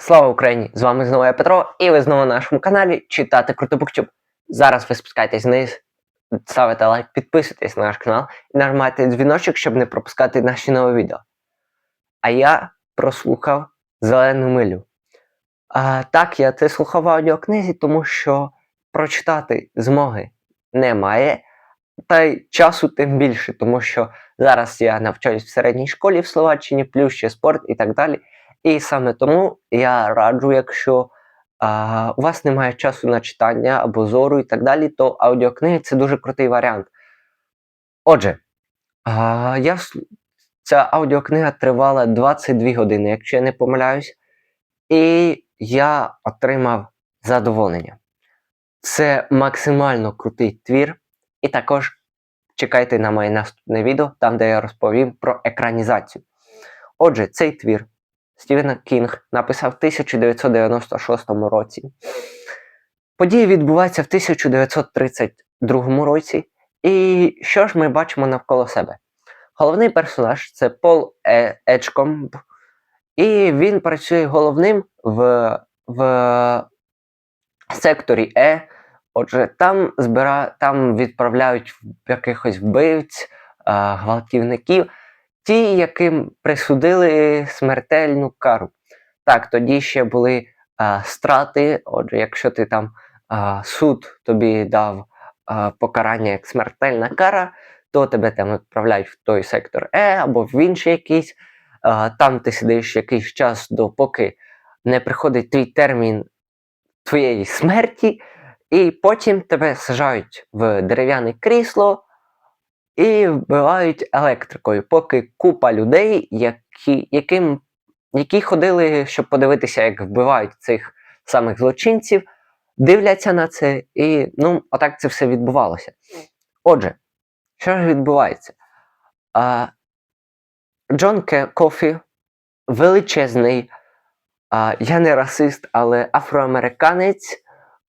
Слава Україні! З вами знову я Петро, і ви знову на нашому каналі Читати Круто Буктюб. Зараз ви спускаєтесь вниз, ставите лайк, підписуйтесь на наш канал і нажимайте дзвіночок, щоб не пропускати наші нові відео. А я прослухав зелену милю. А, так, я це слухав в аудіокнизі, тому що прочитати змоги немає, та й часу тим більше, тому що зараз я навчаюсь в середній школі в Словаччині, плюс ще спорт і так далі. І саме тому я раджу, якщо а, у вас немає часу на читання або зору і так далі, то аудіокниги це дуже крутий варіант. Отже, а, я, ця аудіокнига тривала 22 години, якщо я не помиляюсь, і я отримав задоволення. Це максимально крутий твір, і також чекайте на моє наступне відео, там де я розповім про екранізацію. Отже, цей твір Стівен Кінг написав в 1996 році. Події відбуваються в 1932 році. І що ж ми бачимо навколо себе? Головний персонаж це Пол Е- Еджкомб, і він працює головним в, в секторі Е. Отже, там збира... там відправляють якихось вбивць, гвалтівників, ті, яким присудили смертельну кару. Так, тоді ще були а, страти. Отже, якщо ти там а, суд тобі дав а, покарання як смертельна кара, то тебе там відправляють в той сектор Е або в інший якийсь. А, там ти сидиш якийсь час, допоки не приходить твій термін твоєї смерті, і потім тебе сажають в дерев'яне крісло і вбивають електрикою, поки купа людей, які, яким, які ходили, щоб подивитися, як вбивають цих самих злочинців, дивляться на це, і ну, отак це все відбувалося. Отже, що ж відбувається? А, Джон Кофі величезний, а, я не расист, але афроамериканець,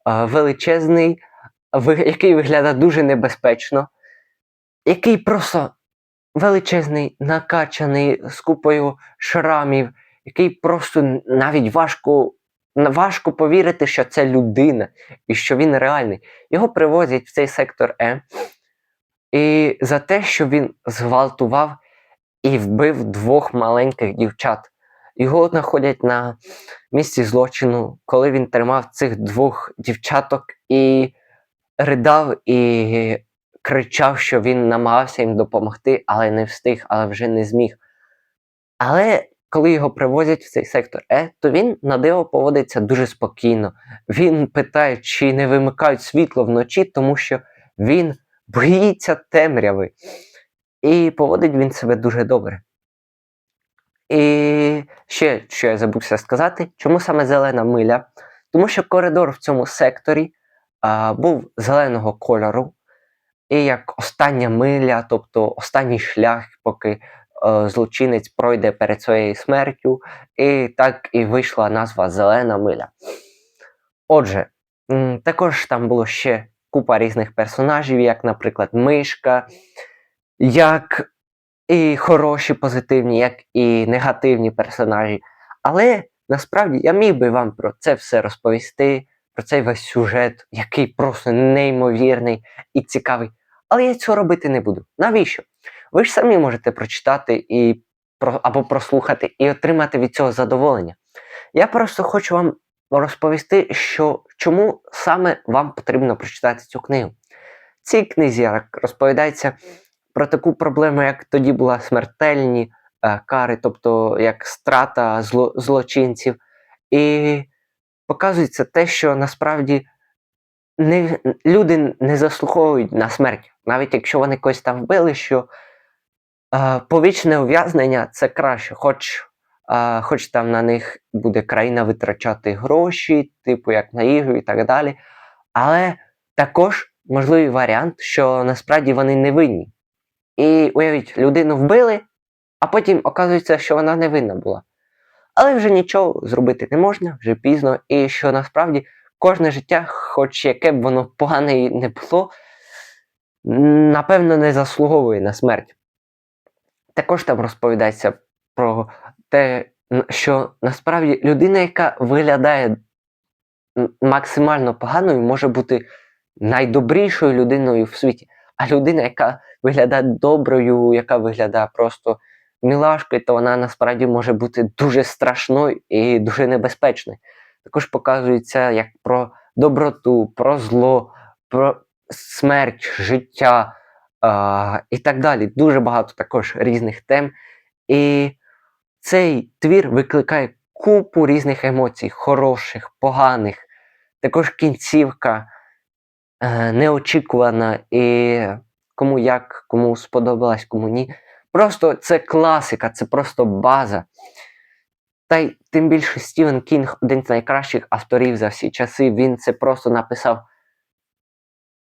а, величезний, який виглядає дуже небезпечно, який просто величезний, накачаний з купою шрамів, який просто навіть важко, важко повірити, що це людина і що він реальний. Його привозять в цей сектор Е. І за те, що він зґвалтував і вбив двох маленьких дівчат. Його знаходять на місці злочину, коли він тримав цих двох дівчаток і ридав і кричав, що він намагався їм допомогти, але не встиг, але вже не зміг. Але коли його привозять в цей сектор Е, то він на диво поводиться дуже спокійно. Він питає, чи не вимикають світло вночі, тому що він боїться темряви. І поводить він себе дуже добре. І ще, що я забувся сказати, чому саме зелена миля? Тому що коридор в цьому секторі а, був зеленого кольору, і як остання миля, тобто останній шлях, поки е, злочинець пройде перед своєю смертю, і так і вийшла назва Зелена миля. Отже, також там було ще купа різних персонажів, як, наприклад, Мишка, як і хороші, позитивні, як і негативні персонажі. Але насправді я міг би вам про це все розповісти, про цей весь сюжет, який просто неймовірний і цікавий. Але я цього робити не буду. Навіщо? Ви ж самі можете прочитати і або прослухати і отримати від цього задоволення. Я просто хочу вам розповісти, що чому саме вам потрібно прочитати цю книгу. Цій книзі розповідається про таку проблему, як тоді була смертельні е, кари, тобто як страта зло, злочинців. І показується те, що насправді не, люди не заслуговують на смерть, навіть якщо вони когось там вбили, що е, повічне ув'язнення це краще, хоч, е, хоч там на них буде країна витрачати гроші, типу як на їжу і так далі. Але також можливий варіант, що насправді вони не винні. І уявіть, людину вбили, а потім оказується, що вона не винна була. Але вже нічого зробити не можна, вже пізно, і що насправді кожне життя, хоч яке б воно погане і не було, напевно, не заслуговує на смерть. Також там розповідається про те, що насправді людина, яка виглядає максимально поганою, може бути найдобрішою людиною в світі. А людина, яка виглядає доброю, яка виглядає просто мілашкою, то вона насправді може бути дуже страшною і дуже небезпечною. Також показується як про доброту, про зло, про смерть, життя а, і так далі. Дуже багато також різних тем. І цей твір викликає купу різних емоцій, хороших, поганих. Також кінцівка е, неочікувана і кому як, кому сподобалась, кому ні. Просто це класика, це просто база. Та й тим більше Стівен Кінг один з найкращих авторів за всі часи. Він це просто написав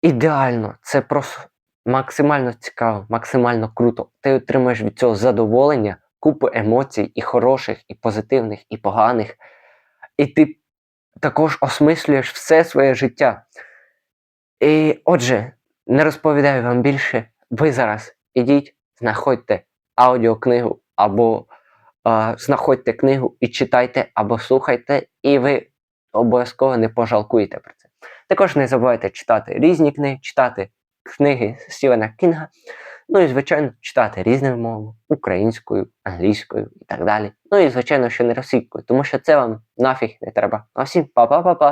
ідеально. Це просто максимально цікаво, максимально круто. Ти отримаєш від цього задоволення, купу емоцій, і хороших, і позитивних, і поганих. І ти також осмислюєш все своє життя. І отже, не розповідаю вам більше. Ви зараз ідіть, знаходьте аудіокнигу або знаходьте книгу і читайте або слухайте, і ви обов'язково не пожалкуєте про це. Також не забувайте читати різні книги, читати книги Стівена Кінга. Ну і, звичайно, читати різними мовами, українською, англійською і так далі. Ну і, звичайно, що не російською, тому що це вам нафіг не треба. А всім па-па-па-па!